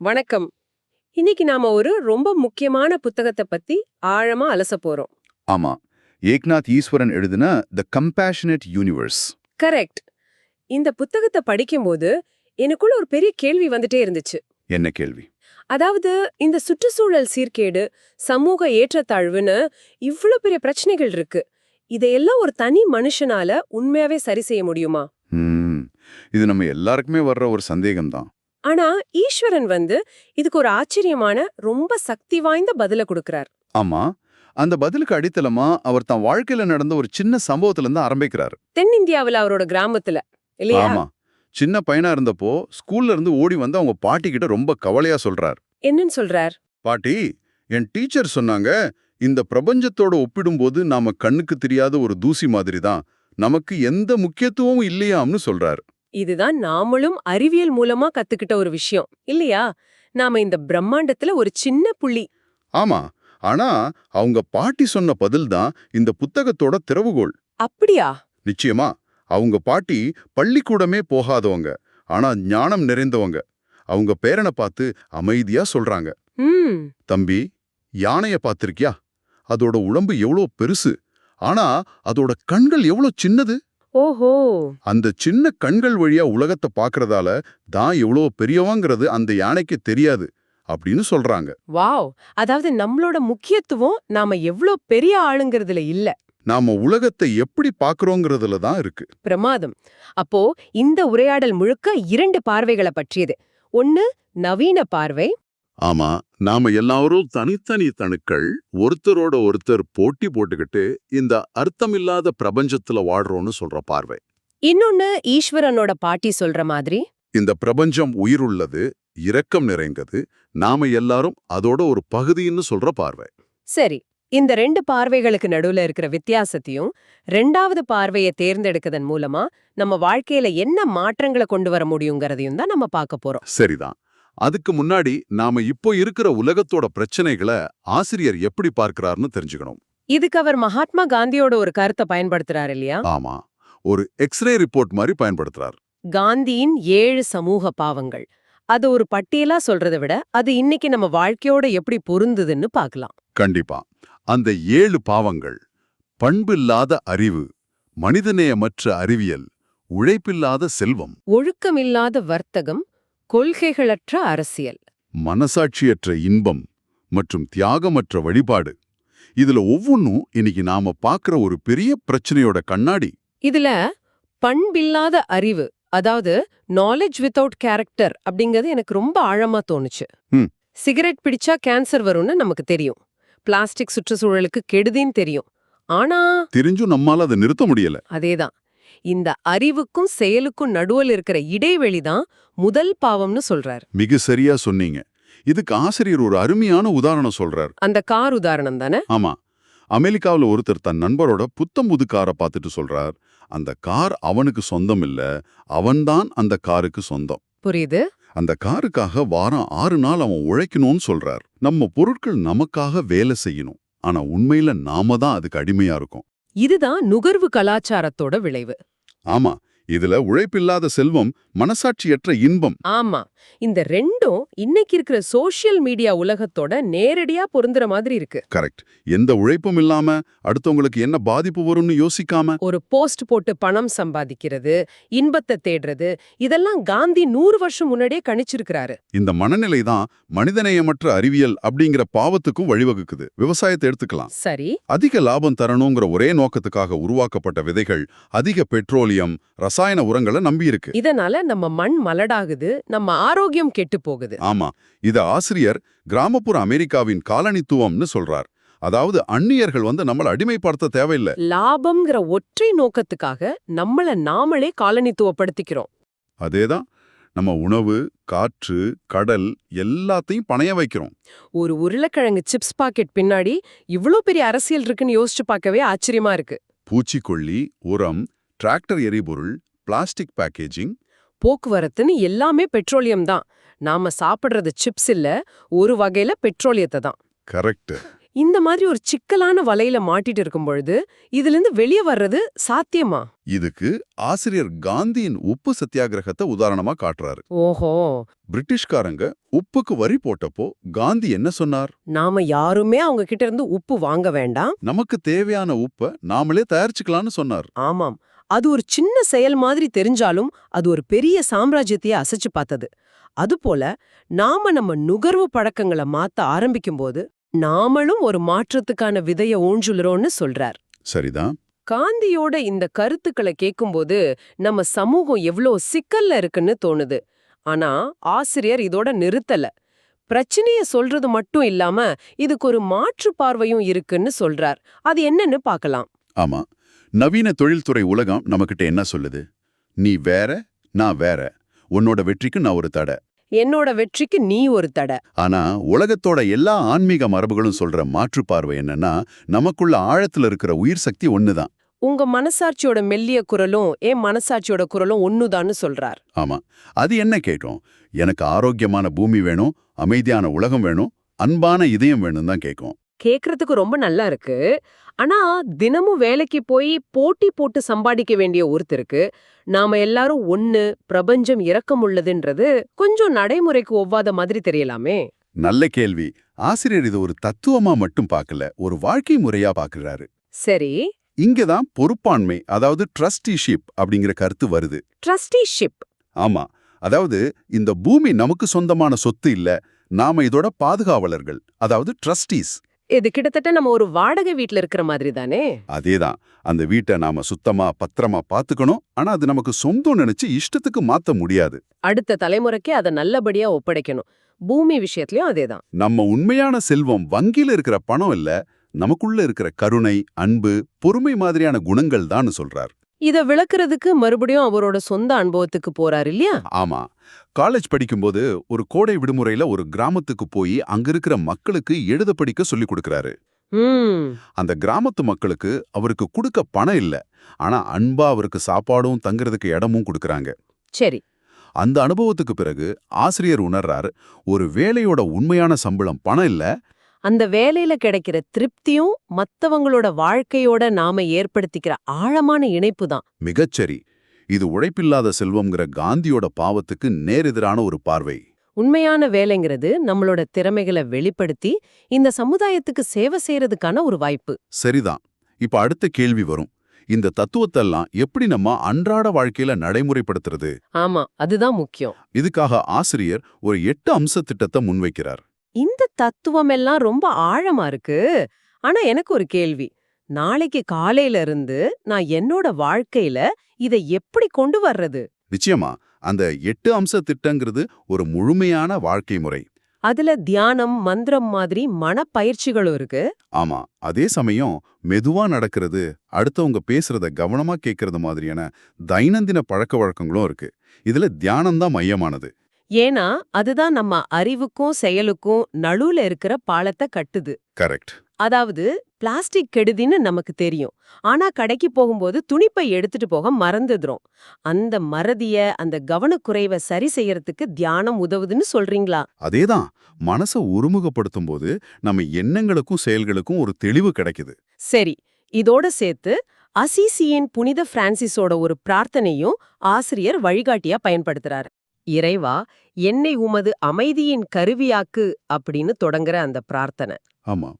வணக்கம். இன்னைக்கு நாம ஒரு ரொம்ப முக்கியமான புத்தகத்தை பத்தி ஆழமா அலச போறோம். ஆமா. ஏக்நாத் ஈஸ்வரன் எழுதின த கம்பேஷனட் யூனிவர்ஸ் கரெக்ட். இந்த புத்தகத்தை படிக்கும்போது எனக்குள்ள ஒரு பெரிய கேள்வி வந்துட்டே இருந்துச்சு. என்ன கேள்வி? அதாவது இந்த சுற்றுச்சூழல் சீர்கேடு சமூக ஏற்றத்தாழ்வுன்னு இவ்ளோ பெரிய பிரச்சனைகள் இருக்கு. இதையெல்லாம் ஒரு தனி மனுஷனால உண்மையாவே சரி செய்ய முடியுமா? இது நம்ம எல்லாருக்குமே வர்ற ஒரு சந்தேகம்தான். ஆனா ஈஸ்வரன் வந்து இதுக்கு ஒரு ஆச்சரியமான ரொம்ப சக்தி வாய்ந்த பதில கொடுக்கறார். ஆமா. அந்த பதிலுக்கு அடித்தளமா அவர் தன் வாழ்க்கையில நடந்த ஒரு சின்ன சம்பவத்துல இருந்து ஆரம்பிக்கிறார். தென்னிந்தியாவுல அவரோட கிராமத்துல இல்லையா? ஆமா. சின்ன பையனா இருந்தப்போ ஸ்கூல்ல இருந்து ஓடி வந்து அவங்க பாட்டி கிட்ட ரொம்ப கவலையா சொல்றார். என்னன்னு சொல்றார்? பாட்டி என் டீச்சர் சொன்னாங்க இந்த பிரபஞ்சத்தோட ஒப்பிடும்போது நாம கண்ணுக்கு தெரியாத ஒரு தூசி மாதிரி தான் நமக்கு எந்த முக்கியத்துவமும் இல்லையாம்னு சொல்றார். இதுதான் நாமளும் அறிவியல் மூலமா கத்துக்கிட்ட ஒரு விஷயம். இல்லையா? நாம இந்த பிரம்மாண்டத்துல ஒரு சின்ன புள்ளி. ஆமா. ஆனா அவங்க பாட்டி சொன்ன பதில் தான் இந்த புத்தகத்தோட திறவுகோல் அப்படியா? நிச்சயமா. அவங்க பாட்டி பள்ளிக்கூடமே போகாதவங்க. ஆனா ஞானம் நிறைந்தவங்க. அவங்க பேரனை பார்த்து அமைதியா சொல்றாங்க. தம்பி யானைய பார்த்திருக்கியா? அதோட உடம்பு எவ்வளோ பெருசு. ஆனா அதோட கண்கள் எவ்வளோ சின்னது? ஓஹோ. அந்த சின்ன கண்கள் வழியா உலகத்தை பார்க்கறதால தான் எவ்வளோ பெரியவங்கிறது அந்த யானைக்கு தெரியாது அப்படின்னு சொல்றாங்க. வாவ். அதாவது நம்மளோட முக்கியத்துவம் நாம எவ்ளோ பெரிய ஆளுங்கிறதுல இல்ல. நாம உலகத்தை எப்படி பார்க்கறோங்கிறதுல தான் இருக்கு. பிரமாதம். அப்போ இந்த உரையாடல் முழுக்க இரண்டு பார்வைகளை பற்றியது. ஒன்னு நவீன பார்வை ஆமா நாம எல்லாரும் தனித்தனி தணுக்கள் ஒருத்தரோட ஒருத்தர் போட்டி போட்டுக்கிட்டு இந்த அர்த்தமில்லாத பிரபஞ்சத்துல வாடுறோம்னு சொல்ற பார்வை. இன்னொன்னு ஈஸ்வரனோட பாட்டி சொல்ற மாதிரி. இந்த பிரபஞ்சம் உயிருள்ளது இரக்கம் நிறைந்தது நாம எல்லாரும் அதோட ஒரு பகுதின்னு சொல்ற பார்வை. சரி இந்த ரெண்டு பார்வைகளுக்கு நடுவுல இருக்கிற வித்தியாசத்தையும் ரெண்டாவது பார்வையை தேர்ந்தெடுக்கதன் மூலமா நம்ம வாழ்க்கையில என்ன மாற்றங்களை கொண்டு வர முடியுங்கிறதையும் தான் நம்ம பார்க்க போறோம். சரிதான். அதுக்கு முன்னாடி நாம இப்போ இருக்கிற உலகத்தோட பிரச்சனைகளை ஆசிரியர் எப்படி பார்க்கறாருன்னு தெரிஞ்சுக்கணும். இதுக்கு அவர் மகாத்மா காந்தியோட ஒரு கருத்தை பயன்படுத்துறாரு இல்லையா? ஆமா. ஒரு எக்ஸ்ரே ரிப்போர்ட் மாதிரி பயன்படுத்துறார். காந்தியின் ஏழு சமூக பாவங்கள். அது ஒரு பட்டியலா சொல்றதை விட அது இன்னைக்கு நம்ம வாழ்க்கையோட எப்படி பொருந்துதுன்னு பார்க்கலாம். கண்டிப்பா. அந்த ஏழு பாவங்கள் பண்பில்லாத அறிவு மனிதநேயமற்ற அறிவியல் உழைப்பில்லாத செல்வம். ஒழுக்கமில்லாத வர்த்தகம் கொள்கைகளற்ற அரசியல். மனசாட்சியற்ற இன்பம் மற்றும் தியாகமற்ற வழிபாடு. இதுல ஒவ்வொன்னும் இன்னைக்கு நாம பார்க்கிற ஒரு பெரிய பிரச்சனையோட கண்ணாடி. இதுல பண்பில்லாத அறிவு அதாவது நாலேஜ் வித்தவுட் கேரக்டர் அப்படிங்கிறது எனக்கு ரொம்ப ஆழமா தோணுச்சு. சிகரெட் பிடிச்சா கேன்சர் வரும்னு நமக்கு தெரியும். பிளாஸ்டிக் சுற்றுச்சூழலுக்கு கெடுதின்னு தெரியும். ஆனா தெரிஞ்சும் நம்மால அதை நிறுத்த முடியல. அதேதான். இந்த அறிவுக்கும் செயலுக்கும் நடுவுல இருக்கிற இடைவெளி தான் முதல் பாவம்னு சொல்றார். மிக சரியா சொன்னீங்க. இதுக்கு ஆசிரியர் ஒரு அருமையான உதாரணம் சொல்றார். அந்த கார் உதாரணம் தானே? ஆமா. அமெரிக்காவுல ஒருத்தர் தன் நண்பரோட புத்தம் புது காரை பார்த்துட்டு சொல்றார். அந்த கார் அவனுக்கு சொந்தம் இல்ல. அவன்தான் அந்த காருக்கு சொந்தம். புரியுது. அந்த காருக்காக வாரம் ஆறு நாள் அவன் உழைக்கணும்னு சொல்றார். நம்ம பொருட்கள் நமக்காக வேலை செய்யணும். ஆனா உண்மையில நாம தான் அதுக்கு அடிமையா இருக்கோம். இதுதான் நுகர்வு கலாச்சாரத்தோட விளைவு. ஆமா இதுல உழைப்பில்லாத செல்வம் மனசாட்சியற்ற இன்பம். ஆமா. இந்த ரெண்டும் இன்னைக்கு இருக்கிற சோஷியல் மீடியா உலகத்தோட நேரடியா பொருந்துற மாதிரி இருக்கு. கரெக்ட் எந்த உழைப்பும் இல்லாம அடுத்தவங்களுக்கு என்ன பாதிப்பு வரும்னு யோசிக்காம. ஒரு போஸ்ட் போட்டு பணம் சம்பாதிக்கிறது இன்பத்தை தேடுறது இதெல்லாம் காந்தி நூறு வருஷம் முன்னாடியே கணிச்சிருக்கிறாரு. இந்த மனநிலை தான் மனிதநேயமற்ற அறிவியல் அப்படிங்கிற பாவத்துக்கும் வழிவகுக்குது. விவசாயத்தை எடுத்துக்கலாம். சரி. அதிக லாபம் தரணுங்கிற ஒரே நோக்கத்துக்காக உருவாக்கப்பட்ட விதைகள் அதிக பெட்ரோலியம் ரசாயன உரங்களை நம்பியிருக்கு. இதனால நம்ம மண் மலடாகுது நம்ம ஆரோக்கியம் கெட்டு போகுது. ஆமா இத ஆசிரியர் கிராமப்புற அமெரிக்காவின் காலனித்துவம்னு சொல்றார். அதாவது அந்நியர்கள் வந்து நம்மள அடிமைப்படுத்த தேவையில்லை. லாபம்ங்கிற ஒற்றை நோக்கத்துக்காக நம்மள நாமளே காலனித்துவப்படுத்திக்கிறோம். அதேதான் நம்ம உணவு காற்று கடல் எல்லாத்தையும் பணைய வைக்கிறோம். ஒரு உருளைக்கிழங்கு சிப்ஸ் பாக்கெட் பின்னாடி இவ்ளோ பெரிய அரசியல் இருக்குன்னு யோசிச்சு பார்க்கவே ஆச்சரியமா இருக்கு. பூச்சிக்கொல்லி உரம் டிராக்டர் எரிபொருள் பிளாஸ்டிக் பேக்கேஜிங் போக்குவரத்துன்னு எல்லாமே பெட்ரோலியம் தான். நாம சாப்பிடுறது சிப்ஸ் இல்ல ஒரு வகையில பெட்ரோலியத்தை தான். கரெக்ட் இந்த மாதிரி ஒரு சிக்கலான வலையில மாட்டிட்டு இருக்கும் பொழுது இதுல இருந்து வெளியே வர்றது சாத்தியமா? இதுக்கு ஆசிரியர் காந்தியின் உப்பு சத்தியாகிரகத்தை உதாரணமா காட்டுறாரு. ஓஹோ. பிரிட்டிஷ்காரங்க உப்புக்கு வரி போட்டப்போ காந்தி என்ன சொன்னார்? நாம யாருமே அவங்க கிட்ட இருந்து உப்பு வாங்க வேண்டாம். நமக்கு தேவையான உப்பை நாமளே தயாரிச்சுக்கலாம்னு சொன்னார். ஆமாம். அது ஒரு சின்ன செயல் மாதிரி தெரிஞ்சாலும் அது ஒரு பெரிய சாம்ராஜ்யத்தையே அசைச்சு பார்த்தது. அதுபோல நாம நம்ம நுகர்வு பழக்கங்களை மாத்த ஆரம்பிக்கும்போது நாமளும் ஒரு மாற்றத்துக்கான விதைய ஊஞ்சுலுறோம்னு சொல்றார். சரிதான். காந்தியோட இந்த கருத்துக்களை கேட்கும்போது நம்ம சமூகம் எவ்ளோ சிக்கல்ல இருக்குன்னு தோணுது. ஆனா ஆசிரியர் இதோட நிறுத்தல. பிரச்சனைய சொல்றது மட்டும் இல்லாம இதுக்கு ஒரு மாற்று பார்வையும் இருக்குன்னு சொல்றார். அது என்னன்னு பார்க்கலாம் ஆமா. நவீன தொழில்துறை உலகம் நம்மகிட்ட என்ன சொல்லுது? நீ வேற நான் வேற. உன்னோட வெற்றிக்கு நான் ஒரு தடை. என்னோட வெற்றிக்கு நீ ஒரு தடை. ஆனா உலகத்தோட எல்லா ஆன்மீக மரபுகளும் சொல்ற மாற்று பார்வை என்னன்னா நமக்குள்ள ஆழத்துல இருக்கிற உயிர் சக்தி ஒண்ணுதான். உங்க மனசாட்சியோட மெல்லிய குரலும் என் மனசாட்சியோட குரலும் ஒண்ணுதான்னு சொல்றார். ஆமா. அது என்ன கேட்கும் எனக்கு ஆரோக்கியமான பூமி வேணும் அமைதியான உலகம் வேணும் அன்பான இதயம் வேணும் தான் கேட்கும். கேக்குறதுக்கு ரொம்ப நல்லா இருக்கு. ஆனா தினமும் வேலைக்கு போய் போட்டி போட்டு சம்பாதிக்க வேண்டிய ஒருத்தருக்கு நாம எல்லாரும் ஒண்ணு பிரபஞ்சம் இரக்கமுள்ளதுன்றது கொஞ்சம் நடைமுறைக்கு ஒவ்வாத மாதிரி தெரியலாமே. நல்ல கேள்வி. ஆசிரியர் இது ஒரு தத்துவமா மட்டும் பார்க்கல ஒரு வாழ்க்கை முறையா பார்க்கறாரு. சரி. இங்கதான் பொறுப்பாண்மை அதாவது ட்ரஸ்டிஷிப் அப்படிங்கிற கருத்து வருது. ட்ரஸ்டிஷிப். ஆமா. அதாவது இந்த பூமி நமக்கு சொந்தமான சொத்து இல்ல நாம இதோட பாதுகாவலர்கள் அதாவது ட்ரஸ்டீஸ். இது கிட்டத்தட்ட நம்ம ஒரு வாடகை வீட்ல இருக்கிற மாதிரி தானே? அதேதான். அந்த வீட்டை நாம சுத்தமா பத்திரமா பாத்துக்கணும். ஆனா அது நமக்கு சொந்தம் நினைச்சு இஷ்டத்துக்கு மாத்த முடியாது. அடுத்த தலைமுறைக்கு அதை நல்லபடியா ஒப்படைக்கணும். பூமி விஷயத்திலயும் அதேதான். நம்ம உண்மையான செல்வம் வங்கியில இருக்கிற பணம் இல்ல நமக்குள்ள இருக்கிற கருணை அன்பு பொறுமை மாதிரியான குணங்கள் தான் சொல்றார். இத விளக்குறதுக்கு மறுபடியும் அவரோட சொந்த அனுபவத்துக்கு போறாரு இல்லையா? ஆமா. காலேஜ் படிக்கும்போது ஒரு கோடை விடுமுறையில ஒரு கிராமத்துக்கு போய் அங்க இருக்கிற மக்களுக்கு எழுத படிக்க சொல்லி கொடுக்கறாரு. அந்த கிராமத்து மக்களுக்கு அவருக்கு கொடுக்க பணம் இல்ல. ஆனா அன்பா அவருக்கு சாப்பாடும் தங்குறதுக்கு இடமும் கொடுக்கறாங்க. சரி. அந்த அனுபவத்துக்கு பிறகு ஆசிரியர் உணர்றார் ஒரு வேலையோட உண்மையான சம்பளம் பணம் இல்ல அந்த வேலையில கிடைக்கிற திருப்தியும் மத்தவங்களோட வாழ்க்கையோட நாம ஏற்படுத்திக்கிற ஆழமான இணைப்பு தான். மிகச்சரி. இது உழைப்பில்லாத செல்வம்ங்கிற காந்தியோட பாவத்துக்கு நேரெதிரான ஒரு பார்வை. உண்மையான வேலைங்கிறது நம்மளோட திறமைகளை வெளிப்படுத்தி இந்த சமுதாயத்துக்கு சேவை செய்யறதுக்கான ஒரு வாய்ப்பு. சரிதான். இப்ப அடுத்த கேள்வி வரும். இந்த தத்துவத்தெல்லாம் எப்படி நம்ம அன்றாட வாழ்க்கையில நடைமுறைப்படுத்துறது? ஆமா அதுதான் முக்கியம். இதுக்காக ஆசிரியர் ஒரு எட்டு அம்ச திட்டத்தை முன்வைக்கிறார். இந்த தத்துவம் எல்லாம் ரொம்ப ஆழமா இருக்கு? ஆனா எனக்கு ஒரு கேள்வி. நாளைக்கு காலையில இருந்து நான் என்னோட வாழ்க்கையில இதை எப்படி கொண்டு வர்றது? நிச்சயமா. அந்த எட்டு அம்ச திட்டங்கிறது ஒரு முழுமையான வாழ்க்கை முறை. அதுல தியானம் மந்திரம் மாதிரி மனப்பயிற்சிகளும் இருக்கு. ஆமா. அதே சமயம் மெதுவா நடக்கிறது அடுத்தவங்க பேசுறத கவனமா கேட்கறது மாதிரியான தைனந்தின பழக்க வழக்கங்களும் இருக்கு. இதுல தியானம் தான் மையமானது. ஏன்னா அதுதான் நம்ம அறிவுக்கும் செயலுக்கும் நடுவுல இருக்கிற பாலத்தை கட்டுது. கரெக்ட். அதாவது பிளாஸ்டிக் கெடுதின்னு நமக்கு தெரியும். ஆனா கடைக்கு போகும்போது துணிப்பை எடுத்துட்டு போக மறந்துடுறோம். அந்த மறதிய அந்த கவனக்குறைவை சரி செய்யறதுக்கு தியானம் உதவுதுன்னு சொல்றீங்களா? அதேதான். மனசை ஒருமுகப்படுத்தும் போது நம்ம எண்ணங்களுக்கும் செயல்களுக்கும் ஒரு தெளிவு கிடைக்குது. சரி. இதோட சேர்த்து அசிசியின் புனித பிரான்சிஸோட ஒரு பிரார்த்தனையும் ஆசிரியர் வழிகாட்டியா பயன்படுத்துறாரு. இறைவா என்னை உமது அமைதியின் கருவியாக்கு அப்படின்னு தொடங்குற அந்த பிரார்த்தனை. ஆமா.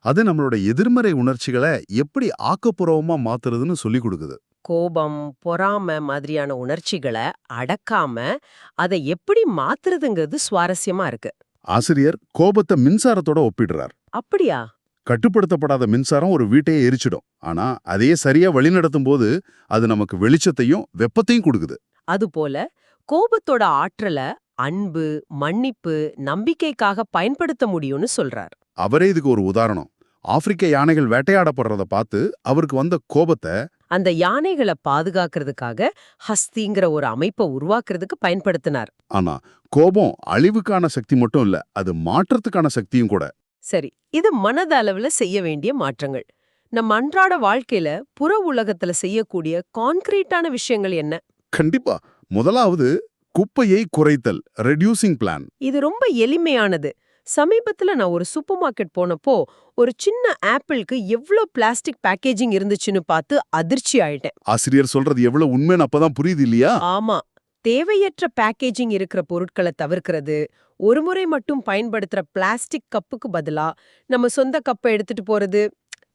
அது நம்மளோட எதிர்மறை உணர்ச்சிகளை எப்படி ஆக்கப்பூர்வமா மாத்துறதுன்னு சொல்லி கொடுக்குது. கோபம் பொறாம மாதிரியான உணர்ச்சிகளை அடக்காம அதை எப்படி மாத்துறதுங்கிறது சுவாரஸ்யமா இருக்கு. ஆசிரியர் கோபத்தை மின்சாரத்தோட ஒப்பிடுறார். அப்படியா? கட்டுப்படுத்தப்படாத மின்சாரம் ஒரு வீட்டையே எரிச்சிடும். ஆனா அதையே சரியா வழிநடத்தும் போது அது நமக்கு வெளிச்சத்தையும் வெப்பத்தையும் கொடுக்குது. அதுபோல கோபத்தோட ஆற்றலை அன்பு மன்னிப்பு நம்பிக்கைக்காக பயன்படுத்த முடியும்னு சொல்றார். அவரே இதுக்கு ஒரு உதாரணம். ஆப்பிரிக்க யானைகள் வேட்டையாடப்படுறத பார்த்து அவருக்கு வந்த கோபத்தை அந்த யானைகளை பாதுகாக்கிறதுக்காக ஹஸ்திங்கிற ஒரு அமைப்பை உருவாக்குறதுக்கு பயன்படுத்தினார். ஆனா கோபம் அழிவுக்கான சக்தி மட்டும் இல்ல அது மாற்றத்துக்கான சக்தியும் கூட. சரி இது மனதளவுல செய்ய வேண்டிய மாற்றங்கள். நம்ம அன்றாட வாழ்க்கையில புற உலகத்துல செய்யக்கூடிய கான்கிரீட்டான விஷயங்கள் என்ன? கண்டிப்பா முதலாவது குப்பையை குறைத்தல் ரெடியூசிங் பிளான் இது ரொம்ப எளிமையானது. சமீபத்துல நான் ஒரு சூப்பர் மார்க்கெட் போனப்போ ஒரு சின்ன ஆப்பிளுக்கு எவ்ளோ பிளாஸ்டிக் பேக்கேஜிங் இருந்துச்சுன்னு பார்த்து அதிர்ச்சி ஆயிட்டேன். ஆசிரியர் சொல்றது எவ்வளவு உண்மைன்னு அப்பதான் புரியுது இல்லையா? ஆமா. தேவையற்ற பேக்கேஜிங் இருக்கிற பொருட்களை தவிர்க்கிறது ஒரு முறை மட்டும் பயன்படுத்துற பிளாஸ்டிக் கப்புக்கு பதிலா நம்ம சொந்த கப்பை எடுத்துட்டு போறது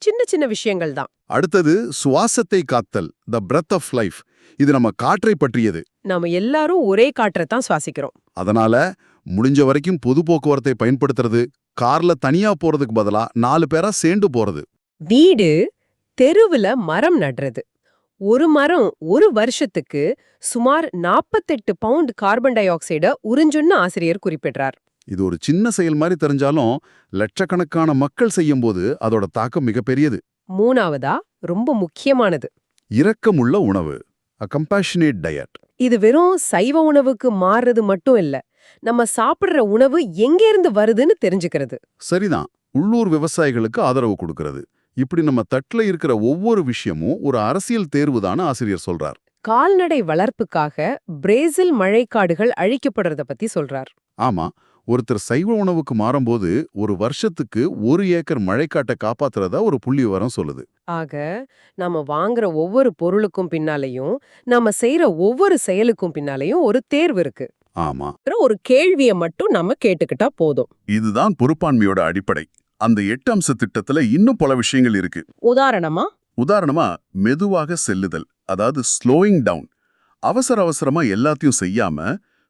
சின்ன சின்ன விஷயங்கள் தான். அடுத்தது சுவாசத்தை காத்தல் த breath ஆஃப் லைஃப் இது நம்ம காற்றை பற்றியது. நாம எல்லாரும் ஒரே காற்றை தான் சுவாசிக்கிறோம். அதனால முடிஞ்ச வரைக்கும் பொது போக்குவரத்தை பயன்படுத்துறது கார்ல தனியா போறதுக்கு பதிலா நாலு பேரா சேர்ந்து போறது. வீடு தெருவுல மரம் நடுறது. ஒரு மரம் ஒரு வருஷத்துக்கு சுமார் 48 பவுண்ட் கார்பன் டை ஆக்சைட உறிஞ்சுன்னு ஆசிரியர் குறிப்பிடுறார். இது ஒரு சின்ன செயல் மாதிரி தெரிஞ்சாலும் லட்சக்கணக்கான மக்கள் செய்யும்போது அதோட தாக்கம் மிகப்பெரியது மூணாவதா? ரொம்ப முக்கியமானது. இரக்கமுள்ள உணவு அ கம்பேஷனேட் டயட் இது வெறும் சைவ உணவுக்கு மாறுறது மட்டும் இல்ல நம்ம சாப்பிடுற உணவு எங்கேருந்து வருதுன்னு தெரிஞ்சுக்கிறது. சரிதான். உள்ளூர் விவசாயிகளுக்கு ஆதரவு கொடுக்கறது. இப்படி நம்ம தட்டுல இருக்கிற ஒவ்வொரு விஷயமும் ஒரு அரசியல் தேர்வுதான்னு ஆசிரியர் சொல்றார். கால்நடை வளர்ப்புக்காக பிரேசில் மழைக்காடுகள் அழிக்கப்படுறத பத்தி சொல்றார். ஆமா. ஒருத்தர் சைவ உணவுக்கு மாறும்போது ஒரு வருஷத்துக்கு ஒரு ஏக்கர் மழைக்காட்டை காப்பாத்துறதா ஒரு புள்ளி விவரம் சொல்லுது. ஆக நாம வாங்குற ஒவ்வொரு பொருளுக்கும் பின்னாலையும் நாம செய்யற ஒவ்வொரு செயலுக்கும் பின்னாலையும் ஒரு தேர்வு இருக்கு. ஆமா. ஒரு கேள்வியை மட்டும் நம்ம கேட்டுக்கிட்டா போதும். இதுதான் பொறுப்பாண்மையோட அடிப்படை. அந்த எட்டு அம்ச திட்டத்துல இன்னும் பல விஷயங்கள் இருக்கு. உதாரணமா? உதாரணமா மெதுவாக செல்லுதல் அதாவது ஸ்லோயிங் டவுன் அவசர அவசரமா எல்லாத்தையும் செய்யாம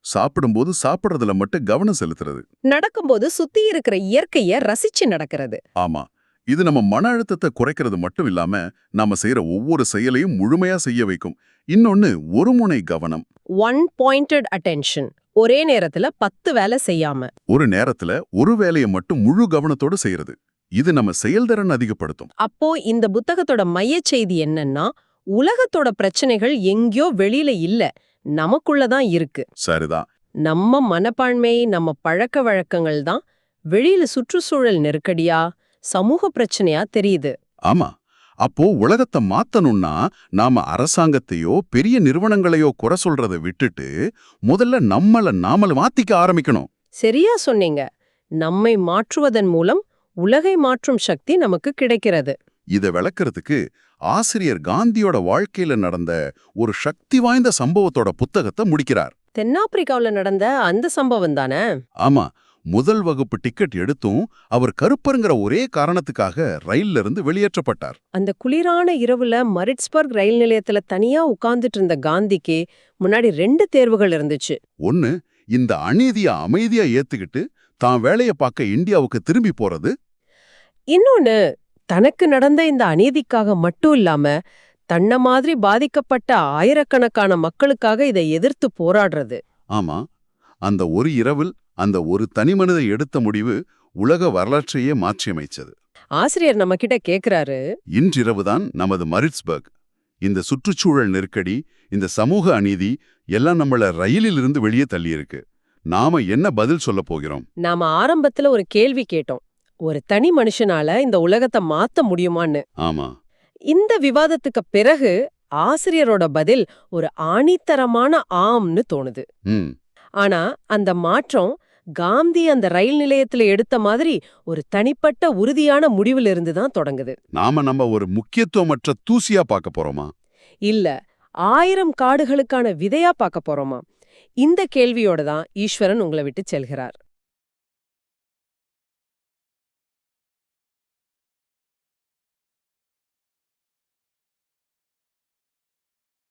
சாப்பிடும்போது சாப்பிடுறதுல மட்டும் கவனம் செலுத்துறது. நடக்கும்போது சுத்தி இருக்கிற இயற்கைய ரசிச்சு நடக்கிறது. ஆமா. இது நம்ம மன அழுத்தத்தை குறைக்கிறது மட்டும் இல்லாம நாம செய்யற ஒவ்வொரு செயலையும் முழுமையா செய்ய வைக்கும். இன்னொன்னு ஒரு முனை கவனம். ஒன் பாயிண்டட் அட்டென்ஷன் ஒரே நேரத்துல பத்து வேலை செய்யாம. ஒரு நேரத்துல ஒரு வேலையை மட்டும் முழு கவனத்தோட செய்யறது இது நம்ம செயல்திறன் அதிகப்படுத்தும். அப்போ இந்த புத்தகத்தோட மையச் செய்தி என்னன்னா உலகத்தோட பிரச்சனைகள் எங்கேயோ வெளியில இல்ல. நமக்குள்ளதான் இருக்கு. சரிதான். நம்ம மனப்பான்மை நம்ம பழக்க வழக்கங்கள் தான் வெளியில சுற்றுச்சூழல் நெருக்கடியா சமூக பிரச்சனையா தெரியுது. ஆமா. அப்போ உலகத்தை மாத்தணும்னா நாம அரசாங்கத்தையோ பெரிய நிறுவனங்களையோ குறை சொல்றதை விட்டுட்டு முதல்ல நம்மள நாமல மாத்திக்க ஆரம்பிக்கணும். சரியா சொன்னீங்க. நம்மை மாற்றுவதன் மூலம் உலகை மாற்றும் சக்தி நமக்கு கிடைக்கிறது. இத விளக்கறதுக்கு ஆசிரியர் காந்தியோட வாழ்க்கையில நடந்த ஒரு சக்தி வாய்ந்த சம்பவத்தோட புத்தகத்தை முடிக்கிறார். தென்னாப்பிரிக்காவுல நடந்த அந்த சம்பவம் தானே? ஆமா. முதல் வகுப்பு டிக்கெட் எடுத்தும் அவர் கருப்பருங்கிற ஒரே காரணத்துக்காக ரயில்ல இருந்து வெளியேற்றப்பட்டார். அந்த குளிரான இரவுல மரிட்ஸ்பர்க் ரயில் நிலையத்துல தனியா உட்கார்ந்துட்டு இருந்த காந்திக்கு முன்னாடி ரெண்டு தேர்வுகள் இருந்துச்சு. ஒன்னு இந்த அநீதிய அமைதியா ஏத்துக்கிட்டு தான் வேலைய பார்க்க இந்தியாவுக்கு திரும்பி போறது. இன்னொன்னு தனக்கு நடந்த இந்த அநீதிக்காக மட்டும் இல்லாம தன்ன மாதிரி பாதிக்கப்பட்ட ஆயிரக்கணக்கான மக்களுக்காக இதை எதிர்த்து போராடுறது. ஆமா. அந்த ஒரு இரவில் அந்த ஒரு தனிமனித எடுத்த முடிவு உலக வரலாற்றையே மாற்றியமைச்சது ஆசிரியர் நம்ம கிட்ட கேக்குறாரு இன்றிரவுதான் நமது மரிட்ஸ்பர்க். இந்த சுற்றுச்சூழல் நெருக்கடி இந்த சமூக அநீதி எல்லாம் நம்மள ரயிலில் இருந்து வெளியே தள்ளியிருக்கு. நாம என்ன பதில் சொல்ல போகிறோம்? நாம ஆரம்பத்துல ஒரு கேள்வி கேட்டோம். ஒரு தனி மனுஷனால இந்த உலகத்தை மாத்த முடியுமான்னு. ஆமா. இந்த விவாதத்துக்கு பிறகு ஆசிரியரோட பதில் ஒரு ஆணித்தரமான ஆம்னு தோணுது. ஆனா அந்த மாற்றம் காந்தி அந்த ரயில் நிலையத்துல எடுத்த மாதிரி ஒரு தனிப்பட்ட உறுதியான முடிவிலிருந்து தான் தொடங்குது. நாம நம்ம ஒரு முக்கியத்துவமற்ற தூசியா பார்க்க போறோமா? இல்ல ஆயிரம் காடுகளுக்கான விதையா பார்க்க போறோமா? இந்த கேள்வியோட தான் ஈஸ்வரன் உங்களை விட்டு செல்கிறார்.